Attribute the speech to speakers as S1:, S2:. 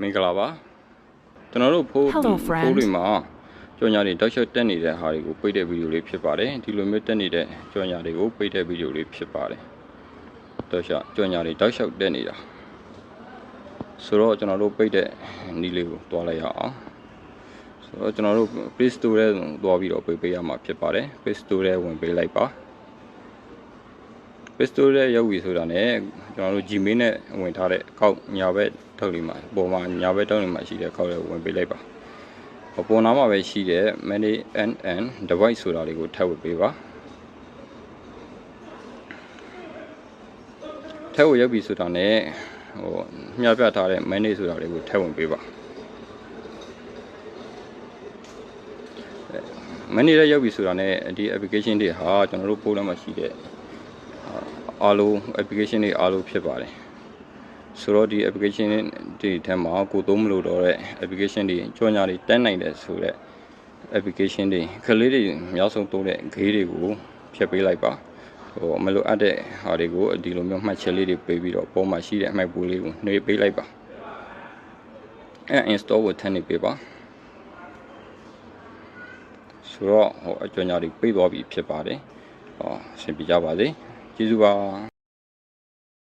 S1: မင်္ဂလာပါကျွန်တော်တို့ဖိုး
S2: Hello, friend.
S1: ဖိုးတွေမှာကြော်ညာတွေတောက်လျှောက်တက်နေတဲ့ဟာတွေကိုပိတ်တဲ့ဗီဒီယိုလေးဖြစ်ပါတယ်ဒီလိုမျိုးတက်နေတဲ့ကြော်ညာတွေကိုပိတ်တဲ့ဗီဒီယိုလေးဖြစ်ပါတယ်တောက်လျှောက်ကြော်ညာတွေတောက်လျှောက်တက်နေတာဆိုတော့ကျွန်တော်တို့ပိတ်တဲ့နီးလေးကိုတွားလိုက်ရအောင်ဆိုတော့ကျွန်တော်တို့ Play Store ထဲတွားပြီးတော့ပိတ်ပေးရမှာဖြစ်ပါတယ် Play Store ထဲဝင်ပေးလိုက်ပါ Play Store ထဲရောက်ပြီဆိုတာနဲ့ကျွန်တော်တို့ Gmail နဲ့ဝင်ထားတဲ့အကောင့်ညာဘက် ထုတ်လေးမှာပုံမှာညာဘက်ထုတ်လေးမှာရှိတဲ့အကောင့်လေးကိုဝင်ပေးလိုက်ပါအပေါ်နားမှာပဲရှိတဲ့ manage NN device ဆိုတာလေးကိုထည့်ဝပေးပါထည့်ဝရောက်ပြီဆိုတာနဲ့ဟိုမျှပြထားတဲ့ manage ဆိုတာလေးကိုထည့်ဝင်ပေးပါမနေ့ရက်ရောက်ပြီဆိုတာနဲ့ဒီ application တွေဟာကျွန်တော်တို့ပို့ထဲမှာရှိတဲ့အားလုံး application တွေအားလုံးဖြစ်ပါတယ် ဆိုတော့ဒီ application တွေထဲမှာကိုသုံးမလို့တော့တဲ့ application တွေကြော်ညာတွေတက်နိုင်တယ်ဆိုတော့ application တွေကလေးတွေအများဆုံးသုံးတဲ့ gate တွေကိုဖြတ်ပေးလိုက်ပါဟိုမလိုအပ်တဲ့ဟာတွေကိုဒီလိုမျိုးမှတ်ချက်လေးတွေပေးပြီးတော့ပုံမှန်ရှိတဲ့အမှတ်ပူလေးကိုနှွေပေးလိုက်ပါအဲ install ကိုထည့်နေပေးပါဆိုတော့ဟိုအကြောညာတွေပြေးသွားပြီဖြစ်ပါတယ်ဟောအဆင်ပြေကြပါစေကျေးဇူးပါ